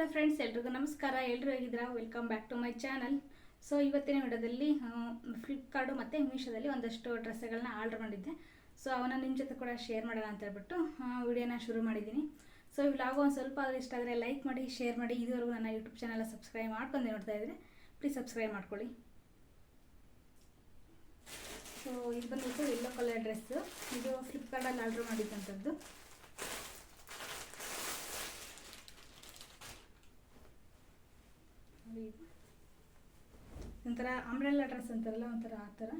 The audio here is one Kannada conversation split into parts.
ಹಲೋ ಫ್ರೆಂಡ್ಸ್ ಎಲ್ರಿಗೂ ನಮಸ್ಕಾರ. ಎಲ್ಲರೂ ಹೇಗಿದ್ದೀರಾ? Welcome back to my channel so ಇವತ್ತಿನ ವಿಡಿಯೋದಲ್ಲಿ ಫ್ಲಿಪ್ಕಾರ್ಟು ಮತ್ತು ಮೀಶೋದಲ್ಲಿ ಒಂದಷ್ಟು ಡ್ರೆಸ್ಗಳನ್ನ ಆರ್ಡರ್ ಮಾಡಿದ್ದೆ. ಸೊ ಅವನ್ನ ನಿಮ್ಮ ಜೊತೆ ಕೂಡ ಶೇರ್ ಮಾಡೋಣ ಅಂತ ಹೇಳ್ಬಿಟ್ಟು ವಿಡಿಯೋನ ಶುರು ಮಾಡಿದ್ದೀನಿ. ಸೊ ವ್ಲಾಗ್ ಒಂದು ಸ್ವಲ್ಪ ಆದರೂ ಇಷ್ಟ ಆದರೆ ಲೈಕ್ ಮಾಡಿ ಶೇರ್ ಮಾಡಿ. ಇದುವರೆಗೂ ನನ್ನ ಯೂಟ್ಯೂಬ್ ಚಾನಲ್ ಸಬ್ಸ್ಕ್ರೈಬ್ ಮಾಡ್ಕೊಂಡು ನೋಡ್ತಾ ಇದ್ದರೆ ಪ್ಲೀಸ್ ಸಬ್ಸ್ಕ್ರೈಬ್ ಮಾಡ್ಕೊಳ್ಳಿ. ಸೊ ಇದು ಬಂದ್ಬಿಟ್ಟು ಯೆಲ್ಲೋ ಕಲರ್ ಡ್ರೆಸ್ಸು ಇದು ಫ್ಲಿಪ್ಕಾರ್ಟಲ್ಲಿ ಆರ್ಡ್ರ್ ಮಾಡಿದ್ದಂಥದ್ದು ಇದು. ಒಂಥರ ಅಂಬ್ರೆಲ್ಲ ಡ್ರೆಸ್ ಅಂತಾರಲ್ಲ, ಒಂಥರ ಆ ಥರ.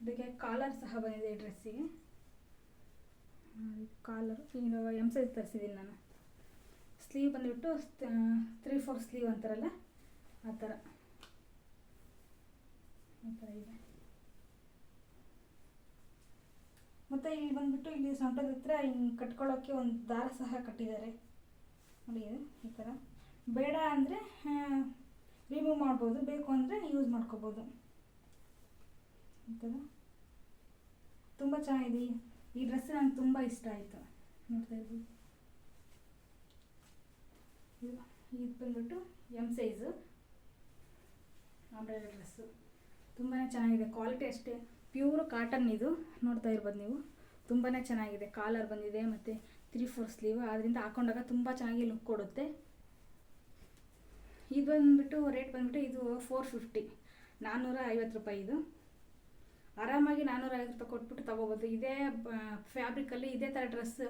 ಇದಕ್ಕೆ ಕಾಲರ್ ಸಹ ಬಂದಿದೆ ಈ ಡ್ರೆಸ್ಸಿಗೆ ಕಾಲರು ಈಗ ಎಂ ಸೈಜ್ ತರಿಸಿದ್ದೀನಿ ನಾನು. ಸ್ಲೀವ್ ಬಂದುಬಿಟ್ಟು ತ್ರೀ ಫೋರ್ ಸ್ಲೀವ್ ಅಂತಾರಲ್ಲ, ಆ ಥರ. ಆ ಥರ ಇದೆ. ಮತ್ತು ಇಲ್ಲಿ ಬಂದ್ಬಿಟ್ಟು ಇಲ್ಲಿ ಸೊಂಟದ ಹತ್ರ ಹಿಂಗೆ ಕಟ್ಕೊಳ್ಳೋಕ್ಕೆ ಒಂದು ದಾರ ಸಹ ಕಟ್ಟಿದ್ದಾರೆ. ನೋಡಿ ಈ ಥರ. ಬೇಡ ಅಂದರೆ ರಿಮೂವ್ ಮಾಡ್ಬೋದು, ಬೇಕು ಅಂದರೆ ಯೂಸ್ ಮಾಡ್ಕೋಬೋದು. ಈ ಥರ. ತುಂಬ ಚೆನ್ನಾಗಿದೆ. ಈ- ಡ್ರೆಸ್ ನಂಗೆ ತುಂಬ ಇಷ್ಟ ಆಯಿತು. ನೋಡ್ತಾ ಇದ್ದೀವಿ ಇದು ಬಂದ್ಬಿಟ್ಟು ಎಂ ಸೈಜು ಆಂಬ್ರೆಲ್ಲ ಡ್ರೆಸ್ಸು ತುಂಬಾ ಚೆನ್ನಾಗಿದೆ. ಕ್ವಾಲಿಟಿ ಅಷ್ಟೇ. ಪ್ಯೂರ್ ಕಾಟನ್ ಇದು. ನೋಡ್ತಾ ಇರ್ಬೋದು ನೀವು. ತುಂಬಾ ಚೆನ್ನಾಗಿದೆ. ಕಾಲರ್ ಬಂದಿದೆ, ಮತ್ತು ತ್ರೀ ಫೋರ್ ಸ್ಲೀವ್ ಅದರಿಂದ ಹಾಕೊಂಡಾಗ ತುಂಬ ಚೆನ್ನಾಗಿ ಲುಕ್ ಕೊಡುತ್ತೆ. ಇದು ಬಂದುಬಿಟ್ಟು ರೇಟ್ ಬಂದ್ಬಿಟ್ಟು ಇದು ಫೋರ್ ಫಿಫ್ಟಿ ನಾನ್ನೂರ ಐವತ್ತು ರೂಪಾಯಿ ಇದು. ಆರಾಮಾಗಿ ನಾನ್ನೂರ ಐವತ್ತು ರೂಪಾಯಿ ಕೊಟ್ಬಿಟ್ಟು ತೊಗೋಬೋದು. ಇದೇ ಫ್ಯಾಬ್ರಿಕಲ್ಲಿ ಇದೇ ಥರ ಡ್ರೆಸ್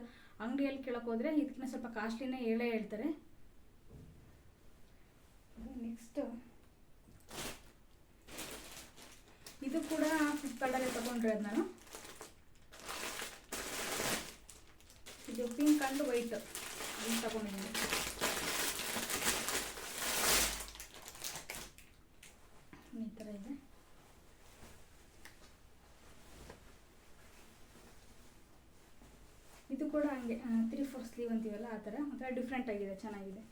ಅಂಗಡಿಯಲ್ಲಿ ಕೇಳೋಕೆ ಹೋದರೆ ಇದಕ್ಕಿಂತ ಸ್ವಲ್ಪ ಕಾಸ್ಟ್ಲಿನೇ ಹೇಳೇ ಹೇಳ್ತಾರೆ. ನೆಕ್ಸ್ಟು ಇದು ಕೂಡ ಫ್ಲಿಪ್ಕಾರ್ಟಲ್ಲಿ ತೊಗೊಂಡಿರೋದು ನಾನು. ಇದು ಪಿಂಕ್ ಅಂಡ್ ವೈಟ್. ಇದು ತಗೊಂಡಿದ್ದೀನಿ ಈ ಥರ ಇದೆ. ಇದು ಕೂಡ ಹಂಗೆ ತ್ರೀ ಫೋರ್ ಸ್ಲೀವ್ ಅಂತೀವಲ್ಲ, ಆ ಥರ ಒಂಥರ ಡಿಫ್ರೆಂಟ್ ಆಗಿದೆ, ಚೆನ್ನಾಗಿದೆ.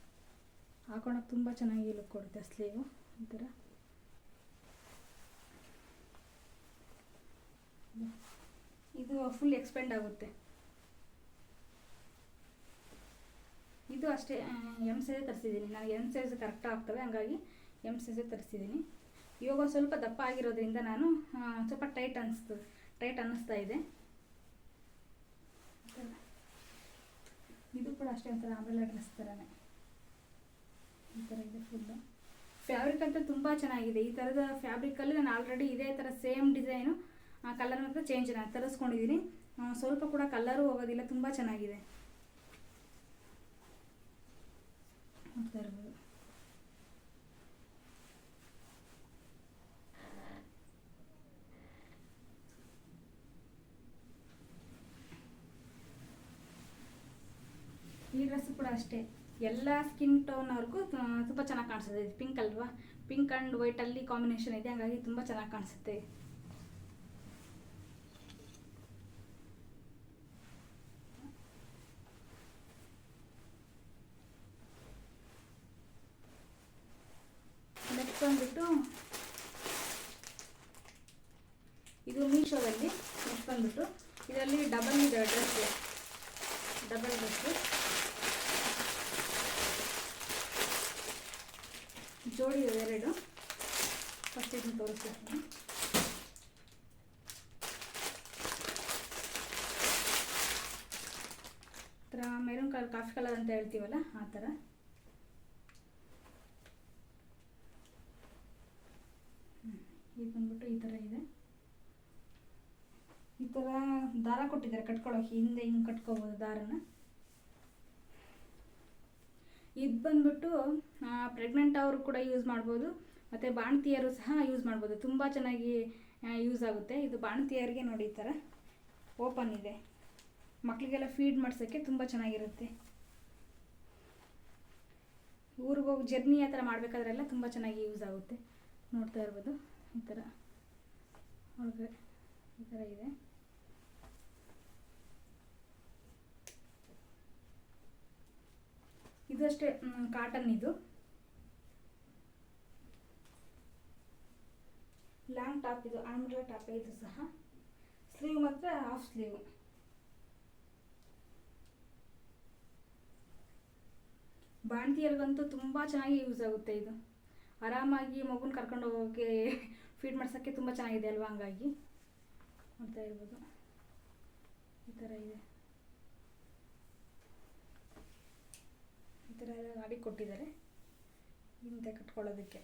ಹಾಕೊಳಕ್ಕೆ ತುಂಬ ಚೆನ್ನಾಗಿ ಲುಕ್ ಕೊಡುತ್ತೆ ಸ್ಲೀವು ಈ ಥರ ಇದು. ಫುಲ್ ಎಕ್ಸ್ಪೆಂಡ್ ಆಗುತ್ತೆ. ಇದು ಅಷ್ಟೇ ಎಂ ಸೈಜೇ ತರಿಸಿದ್ದೀನಿ. ನನಗೆ ಎಂ ಸೈಜ್ ಕರೆಕ್ಟ್ ಆಗ್ತವೆ, ಹಂಗಾಗಿ ಎಂ ಸೈಜೇ ತರಿಸಿದ್ದೀನಿ. ಇವಾಗ ಸ್ವಲ್ಪ ದಪ್ಪ ಆಗಿರೋದ್ರಿಂದ ನಾನು ಸ್ವಲ್ಪ ಟೈಟ್ ಅನ್ನಿಸ್ತು ಟೈಟ್ ಅನ್ನಿಸ್ತಾ ಇದೆ. ಇದು ಕೂಡ ಅಷ್ಟೇ ಒಂಥರ ಆಮೇಲೆ ಡ್ರೆಸ್ ಥರನೇ ಈ ಥರ ಇದೆ ಫುಲ್ಲು ಫ್ಯಾಬ್ರಿಕ್ ಅಂತ ತುಂಬ ಚೆನ್ನಾಗಿದೆ. ಈ ಥರದ ಫ್ಯಾಬ್ರಿಕಲ್ಲಿ ನಾನು ಆಲ್ರೆಡಿ ಇದೇ ಥರ ಸೇಮ್ ಡಿಸೈನು ಕಲರ್ ಮಾತ್ರ ಚೇಂಜ್ ನಾನು ತರಿಸ್ಕೊಂಡಿದ್ದೀನಿ. ಸ್ವಲ್ಪ ಕೂಡ ಕಲರು ಹೋಗೋದಿಲ್ಲ, ತುಂಬ ಚೆನ್ನಾಗಿದೆ. ಇರ್ಬೋದು ಈ ಡ್ರೆಸ್ ಕೂಡ ಅಷ್ಟೇ. ಎಲ್ಲ ಸ್ಕಿನ್ ಟೋನವ್ರಿಗೂ ತುಂಬ ಚೆನ್ನಾಗಿ ಕಾಣಿಸುತ್ತೆ. ಪಿಂಕ್ ಅಲ್ವಾ? ಪಿಂಕ್ ಆ್ಯಂಡ್ ವೈಟಲ್ಲಿ ಕಾಂಬಿನೇಷನ್ ಇದೆ, ಹಾಗಾಗಿ ತುಂಬ ಚೆನ್ನಾಗಿ ಕಾಣಿಸುತ್ತೆ ನೆಕ್ಸ್ಟ್ ಬಂದ್ಬಿಟ್ಟು ಇದು ಮೀಶೋದಲ್ಲಿ ನೆಕ್ಸ್ಟ್ ಬಂದ್ಬಿಟ್ಟು ಇದರಲ್ಲಿ ಡಬಲ್ ಇದೆ ಡ್ರೆಸ್ ಡಬಲ್ ಡ್ರೆಸ್ಸು ಜೋಡಿ ಎರಡು. ಫಸ್ಟ್ ಇದನ್ನು ತೋರಿಸ್ತೀನಿ. ಥರ ಮೆರೂನ್ ಕಲರ್ ಕಾಫಿ ಕಲರ್ ಅಂತ ಹೇಳ್ತೀವಲ್ಲ, ಆ ಥರ ಇದು ಬಂದ್ಬಿಟ್ಟು ಈ ಥರ ಇದೆ. ಥರ ದಾರ ಕೊಟ್ಟಿದ್ದಾರೆ, ಕಟ್ಕೊಳ್ಳೋಕೆ. ಹಿಂದೆ ಹಿಂಗೆ ಕಟ್ಕೋಬೋದು ದಾರನ. ಇದು ಬಂದ್ಬಿಟ್ಟು ಪ್ರೆಗ್ನೆಂಟ್ ಅವರು ಕೂಡ ಯೂಸ್ ಮಾಡ್ಬೋದು. ಮತ್ತು ಬಾಣತಿಯರು ಸಹ ಯೂಸ್ ಮಾಡ್ಬೋದು. ತುಂಬ ಚೆನ್ನಾಗಿ ಯೂಸ್ ಆಗುತ್ತೆ. ಇದು ಬಾಣತಿಯರಿಗೆ ನೋಡಿ ಈ ಥರ ಓಪನ್ ಇದೆ. ಮಕ್ಕಳಿಗೆಲ್ಲ ಫೀಡ್ ಮಾಡ್ಸೋಕ್ಕೆ ತುಂಬ ಚೆನ್ನಾಗಿರುತ್ತೆ. ಊರಿಗೆ ಹೋಗಿ ಜರ್ನಿ ಆ ಥರ ಮಾಡಬೇಕಾದ್ರೆಲ್ಲ ತುಂಬ ಚೆನ್ನಾಗಿ ಯೂಸ್ ಆಗುತ್ತೆ. ನೋಡ್ತಾ ಇರ್ಬೋದು. ಈ ಥರ ಒಳಗಡೆ ಈ ಥರ ಇದೆ. ಇದಷ್ಟೇ ಕಾಟನ್ ಇದು. ಲಾಂಗ್ ಟಾಪ್ ಇದು ಆಂಬ್ರ ಟಾಪ್ ಇದು ಸಹ. ಸ್ಲೀವ್ ಮಾತ್ರ ಹಾಫ್ ಸ್ಲೀವ್ ಬಾಣತಿಯರಿಗಂತೂ ತುಂಬ ಚೆನ್ನಾಗಿ ಯೂಸ್ ಆಗುತ್ತೆ ಇದು. ಆರಾಮಾಗಿ ಮಗುನ ಕರ್ಕೊಂಡು ಹೋಗೋಕ್ಕೆ ಫೀಡ್ ಮಾಡ್ಸೋಕ್ಕೆ ತುಂಬ ಚೆನ್ನಾಗಿದೆ ಅಲ್ವಾ ಹಂಗಾಗಿ. ಅಂತ ಇರ್ಬೋದು ಈ ಥರ ಇದೆ. ಥರ ಎಲ್ಲ ಗಾಡಿ ಕೊಟ್ಟಿದ್ದಾರೆ. ಹಿಂದೆ ಕಟ್ಕೊಳ್ಳೋದಕ್ಕೆ.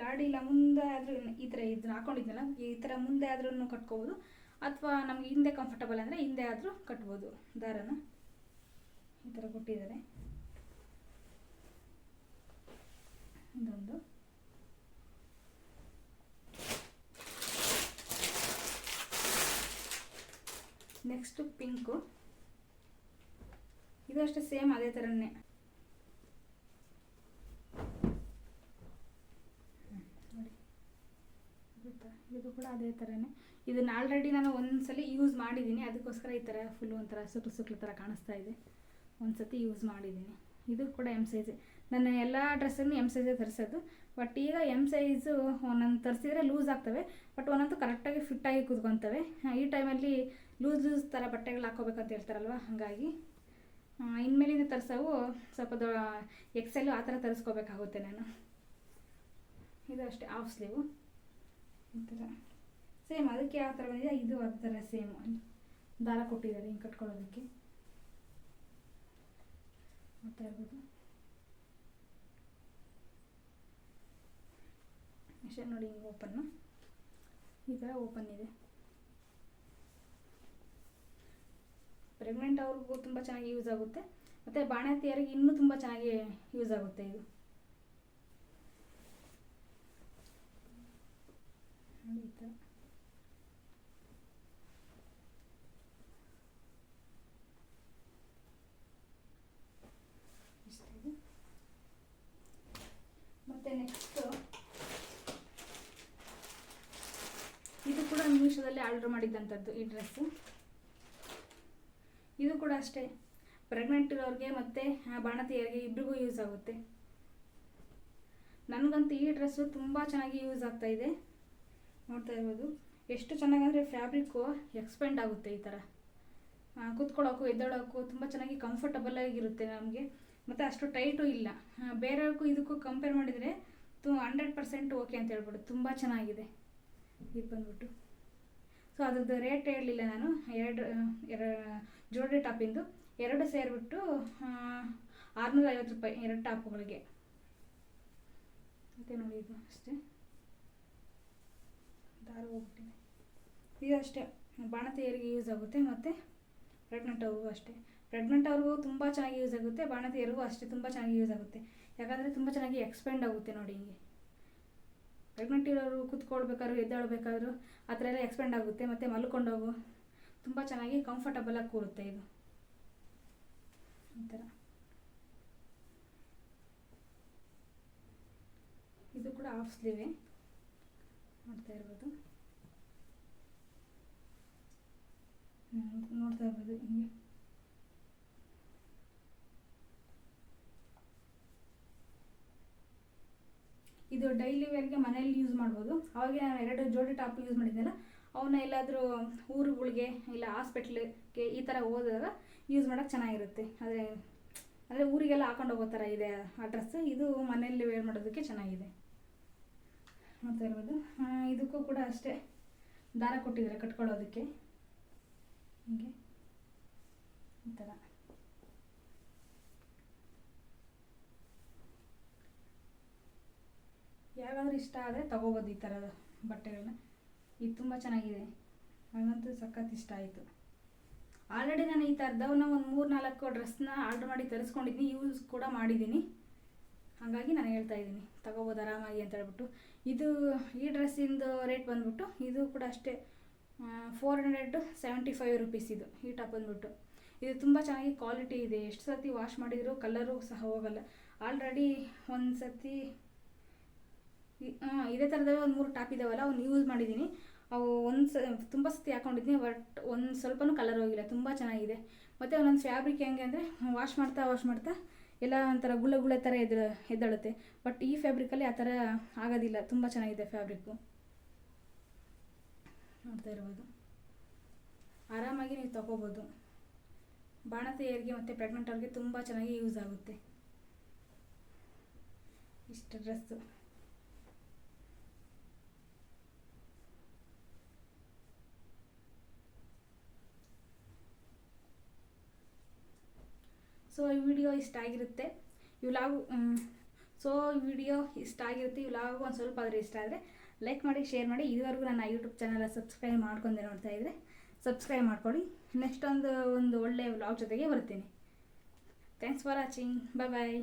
ಲಾಡಿ ಇಲ್ಲ, ಮುಂದೆ ಆದರೂ ಈ ಥರ ಇದನ್ನ ಹಾಕೊಂಡಿದ್ನಲ್ಲ ಈ ಥರ ಮುಂದೆ ಆದ್ರೂ ಕಟ್ಕೋಬೋದು. ಅಥವಾ ನಮ್ಗೆ ಹಿಂದೆ ಕಂಫರ್ಟಬಲ್ ಅಂದರೆ ಹಿಂದೆ ಆದರೂ ಕಟ್ಬೋದು ದಾರನ. ಈ ಥರ ಕೊಟ್ಟಿದ್ದಾರೆ. ಇದೊಂದು. Next pink. ಇದು ಅಷ್ಟೇ ಸೇಮ್ ಅದೇ ಥರನೇ ಇದು ಕೂಡ ಅದೇ ಥರನೇ ಇದನ್ನು ಆಲ್ರೆಡಿ ನಾನು ಒಂದ್ಸಲ ಯೂಸ್ ಮಾಡಿದ್ದೀನಿ ಅದಕ್ಕೋಸ್ಕರ ಈ ಥರ ಫುಲ್ ಒಂಥರ ಸುಕ್ಲು ಸುಕ್ಲು ಥರ ಕಾಣಿಸ್ತಾ ಇದೆ. ಒಂದ್ಸತಿ ಯೂಸ್ ಮಾಡಿದ್ದೀನಿ ಇದು ಕೂಡ ಎಂ ಸೈಜ್ ನನ್ನ ಎಲ್ಲ ಡ್ರೆಸ್ಸನ್ನು ಎಂ ಸೈಜೇ ತರಿಸೋದು. ಬಟ್ ಈಗ ಎಂ ಸೈಜು ಒಂದೊಂದು ತರಿಸಿದ್ರೆ ಲೂಸ್ ಆಗ್ತವೆ. ಬಟ್ ಒಂದೊಂದು ಕರೆಕ್ಟಾಗಿ ಫಿಟ್ಟಾಗಿ ಕೂತ್ಕೊತವೆ. ಈ ಟೈಮಲ್ಲಿ ಲೂಸ್ ಲೂಸ್ ಥರ ಬಟ್ಟೆಗಳು ಹಾಕೋಬೇಕಂತ ಹೇಳ್ತಾರಲ್ವ? ಹಾಗಾಗಿ. ಇನ್ಮೇಲಿಂದ ತರಿಸೋವು ಸ್ವಲ್ಪ ದೊ ಎಕ್ಸೆಲ್ಲು ಆ ಥರ ತರಿಸ್ಕೋಬೇಕಾಗುತ್ತೆ ನಾನು. ಇದು ಅಷ್ಟೇ ಆಫ್ ಸ್ಲೀವು ಈ ಥರ. ಸೇಮ್ ಅದಕ್ಕೆ ಯಾವ ಥರ ಬಂದಿದೆ, ಇದು ಆ ಥರ ಸೇಮ್ ದಾರ ಕೊಟ್ಟಿದ್ದಾರೆ ಹಿಂಗೆ ಕಟ್ಕೊಳ್ಳೋದಕ್ಕೆ. ನೋಡ್ತಾ ಇರ್ಬೋದು ನೋಡಿ ಹಿಂಗೆ ಓಪನ್ನು ಈ ಥರ ಓಪನ್ ಇದೆ. ಪ್ರೆಗ್ನೆಂಟ್ ಅವ್ರಿಗೂ ತುಂಬ ಚೆನ್ನಾಗಿ ಯೂಸ್ ಆಗುತ್ತೆ. ಮತ್ತು ಬಾಣಂತಿಯರಿಗೆ ಇನ್ನೂ ತುಂಬ ಚೆನ್ನಾಗಿ ಯೂಸ್ ಆಗುತ್ತೆ ಇದು. ಮತ್ತು ನೆಕ್ಸ್ಟು ಇದು ಕೂಡ ಮೀಶೋದಲ್ಲಿ ಆರ್ಡರ್ ಮಾಡಿದ್ದಂಥದ್ದು ಈ ಡ್ರೆಸ್ಸು ಇದು ಕೂಡ ಅಷ್ಟೇ. ಪ್ರೆಗ್ನೆಂಟ್ ಇರೋರಿಗೆ ಮತ್ತು ಬಾಣತಿಯರಿಗೆ ಇಬ್ರಿಗೂ ಯೂಸ್ ಆಗುತ್ತೆ. ನನಗಂತೂ ಈ ಡ್ರೆಸ್ಸು ತುಂಬ ಚೆನ್ನಾಗಿ ಯೂಸ್ ಆಗ್ತಾ ಇದೆ. ನೋಡ್ತಾ ಇರ್ಬೋದು. ಎಷ್ಟು ಚೆನ್ನಾಗಂದರೆ ಫ್ಯಾಬ್ರಿಕ್ಕು ಎಕ್ಸ್ಪೆಂಡ್ ಆಗುತ್ತೆ ಈ ಥರ ಕೂತ್ಕೊಳ್ಳೋಕ್ಕೂ ಎದ್ದೇಳೋಕ್ಕೂ ತುಂಬ ಚೆನ್ನಾಗಿ ಕಂಫರ್ಟಬಲ್ ಆಗಿರುತ್ತೆ ನಮಗೆ. ಮತ್ತು ಅಷ್ಟು ಟೈಟು ಇಲ್ಲ. ಬೇರೆಯವ್ರಿಗೂ ಇದಕ್ಕೂ ಕಂಪೇರ್ ಮಾಡಿದರೆ, ತು ಹಂಡ್ರೆಡ್ ಪರ್ಸೆಂಟ್ ಓಕೆ ಅಂತ ಹೇಳ್ಬಿಟ್ಟು ತುಂಬ ಚೆನ್ನಾಗಿದೆ. ಇದು ಬಂದ್ಬಿಟ್ಟು. ಸೊ ಅದ್ರದ್ದು ರೇಟ್ ಹೇಳಲಿಲ್ಲ ನಾನು. ಎರಡು ಎರಡು ಜೋಡಿ ಟಾಪಿಂದು ಎರಡು ಸೇರಿಬಿಟ್ಟು ಆರುನೂರ ಐವತ್ತು ರೂಪಾಯಿ ಎರಡು ಟಾಪ್ಗಳಿಗೆ ಮತ್ತೆ ನೋಡಿ ಇದು ಅಷ್ಟೇ. ದಾರ ಹೋಗ್ಬಿಟ್ಟಿದೆ. ಇದು ಅಷ್ಟೇ. ಬಾಣತಿಯರಿಗೆ ಯೂಸ್ ಆಗುತ್ತೆ. ಮತ್ತು ಪ್ರೆಗ್ನೆಂಟ್ ಅವ್ರಿಗೂ ಅಷ್ಟೇ. ಪ್ರೆಗ್ನೆಂಟ್ ಅವ್ರಿಗೂ ತುಂಬ ಚೆನ್ನಾಗಿ ಯೂಸ್ ಆಗುತ್ತೆ. ಬಾಣತಿಯರಿಗೂ ಅಷ್ಟೇ ತುಂಬ ಚೆನ್ನಾಗಿ ಯೂಸ್ ಆಗುತ್ತೆ. ಯಾಕಂದರೆ ತುಂಬ ಚೆನ್ನಾಗಿ ಎಕ್ಸ್ಪೆಂಡ್ ಆಗುತ್ತೆ ನೋಡಿ ಹಿಂಗೆ. ಪ್ರೆಗ್ನೆಂಟ್ ಇರೋರು ಕೂತ್ಕೊಳ್ಬೇಕಾದ್ರು, ಎದ್ದೇಳ್ಬೇಕಾದ್ರು, ಆ ಥರ ಎಲ್ಲ ಎಕ್ಸ್ಪೆಂಡ್ ಆಗುತ್ತೆ, ಮತ್ತು ಮಲ್ಕೊಂಡೋಗು ತುಂಬ ಚೆನ್ನಾಗಿ ಕಂಫರ್ಟಬಲಾಗಿ ಕೂರುತ್ತೆ ಇದು. ಈ ಇದು ಕೂಡ ಆಫ್ ಸ್ಲೀವೆ ನೋಡ್ತಾ ಇರ್ಬೋದು. ನೋಡ್ತಾ ಇರ್ಬೋದು ಹಿಂಗೆ. ಇದು ಡೈಲಿ ವೇರ್ಗೆ ಮನೇಲಿ ಯೂಸ್ ಮಾಡ್ಬೋದು. ಅವಾಗ ನಾನು ಎರಡು ಜೋಡಿ ಟಾಪ್ ಯೂಸ್ ಮಾಡಿದ್ನಲ್ಲ ಅವನ್ನ ಎಲ್ಲಾದರೂ ಊರುಗಳಿಗೆ ಇಲ್ಲ ಹಾಸ್ಪಿಟ್ಲಿಗೆ ಈ ಥರ ಹೋದಾಗ ಯೂಸ್ ಮಾಡೋಕ್ಕೆ ಚೆನ್ನಾಗಿರುತ್ತೆ. ಆದರೆ, ಅಂದರೆ ಊರಿಗೆಲ್ಲ ಹಾಕೊಂಡು ಹೋಗೋ ಥರ ಇದೆ ಆ ಡ್ರೆಸ್ ಇದು ಮನೆಯಲ್ಲಿ ವೇರ್ ಮಾಡೋದಕ್ಕೆ ಚೆನ್ನಾಗಿದೆ. ನೋಡ್ತಾ ಇರ್ಬೋದು ಇದಕ್ಕೂ ಕೂಡ ಅಷ್ಟೇ. ದಾರ ಕೊಟ್ಟಿದ್ದಾರೆ ಕಟ್ಕೊಳ್ಳೋದಕ್ಕೆ. ಹೀಗೆ. ಈ ಥರ ಯಾರಾದರೂ ಇಷ್ಟ ಆದರೆ ತಗೋಬೋದು ಈ ಥರದ ಬಟ್ಟೆಗಳನ್ನ ಇದು ತುಂಬ ಚೆನ್ನಾಗಿದೆ. ನನಗಂತೂ ಸಖತ್ ಇಷ್ಟ ಆಯಿತು. ಆಲ್ರೆಡಿ ನಾನು ಈ ಥರದವನ್ನ ಒಂದು ಮೂರು ನಾಲ್ಕು ಡ್ರೆಸ್ನ ಆರ್ಡ್ರ್ ಮಾಡಿ ತರಿಸ್ಕೊಂಡಿದ್ದೀನಿ ಯೂಸ್ ಕೂಡ ಮಾಡಿದ್ದೀನಿ ಹಾಗಾಗಿ ನಾನು ಹೇಳ್ತಾ ಇದ್ದೀನಿ ತಗೋಬೋದು ಆರಾಮಾಗಿ ಅಂತ ಹೇಳ್ಬಿಟ್ಟು. ಇದು ಈ ಡ್ರೆಸ್ಸಿಂದು ರೇಟ್ ಬಂದ್ಬಿಟ್ಟು ಇದು ಕೂಡ ಅಷ್ಟೇ four hundred seventy five rupees ಇದು ಈ ಟಾಪ್ ಬಂದ್ಬಿಟ್ಟು. ಇದು ತುಂಬ ಚೆನ್ನಾಗಿ ಕ್ವಾಲಿಟಿ ಇದೆ. ಎಷ್ಟು ಸರ್ತಿ ವಾಶ್ ಮಾಡಿದರೂ ಕಲರು ಸಹ ಹೋಗಲ್ಲ. ಆಲ್ರೆಡಿ ಒಂದು ಆ, ಇದೇ ಥರದ ಒಂದು ಮೂರು ಟಾಪ್ ಇದಾವಲ್ಲ, ಅವ್ನು ಯೂಸ್ ಮಾಡಿದ್ದೀನಿ ಅವು ಒಂದು ಸ ತುಂಬ ಸತಿ ಹಾಕೊಂಡಿದ್ದೀನಿ ಬಟ್ ಒಂದು ಸ್ವಲ್ಪನೂ ಕಲರ್ ಹೋಗಿಲ್ಲ. ತುಂಬ ಚೆನ್ನಾಗಿದೆ. ಮತ್ತು ಒಂದೊಂದು ಫ್ಯಾಬ್ರಿಕ್ ಹೆಂಗೆ ಅಂದರೆ ವಾಶ್ ಮಾಡ್ತಾ ವಾಶ್ ಮಾಡ್ತಾ, ಎಲ್ಲ ಒಂಥರ ಗುಳ್ಳ ಗುಳ್ಳ ಥರ ಎದ್ದು, ಎದ್ದಾಳುತ್ತೆ. ಬಟ್ ಈ ಫ್ಯಾಬ್ರಿಕಲ್ಲಿ ಆ ಥರ ಆಗೋದಿಲ್ಲ. ತುಂಬ ಚೆನ್ನಾಗಿದೆ ಫ್ಯಾಬ್ರಿಕ್ಕು ನೋಡ್ತಾ ಇರ್ಬೋದು. ಆರಾಮಾಗಿ ನೀವು ತಗೋಬೋದು. ಬಾಣತೆಯರಿಗೆ ಮತ್ತು ಪ್ರೆಗ್ನೆಂಟ್ ಅವ್ರಿಗೆ ತುಂಬ ಚೆನ್ನಾಗಿ ಯೂಸ್ ಆಗುತ್ತೆ. ಇಷ್ಟು ಡ್ರೆಸ್ಸು ಸೊ ಈ ವಿಡಿಯೋ ಇಷ್ಟ ಆಗಿರುತ್ತೆ. ಇವ್ಲಾಗು ಸೊ ಈ ವಿಡಿಯೋ ಇಷ್ಟ ಆಗಿರುತ್ತೆ ಇವ್ಲಾಗು ಒಂದು ಸ್ವಲ್ಪ ಆದರೆ ಇಷ್ಟ ಆದರೆ ಲೈಕ್ ಮಾಡಿ ಶೇರ್ ಮಾಡಿ. ಇದುವರೆಗೂ ನನ್ನ ಯೂಟ್ಯೂಬ್ ಚಾನಲ್ ಸಬ್ಸ್ಕ್ರೈಬ್ ಮಾಡ್ಕೊಂಡೆ ನೋಡ್ತಾ ಇದ್ದರೆ ಸಬ್ಸ್ಕ್ರೈಬ್ ಮಾಡ್ಕೊಳ್ಳಿ. ನೆಕ್ಸ್ಟ್ ಒಂದು ಒಂದು ಒಳ್ಳೆಯ ವ್ಲಾಗ್ ಜೊತೆಗೆ ಬರ್ತೀನಿ. Thanks for watching bye bye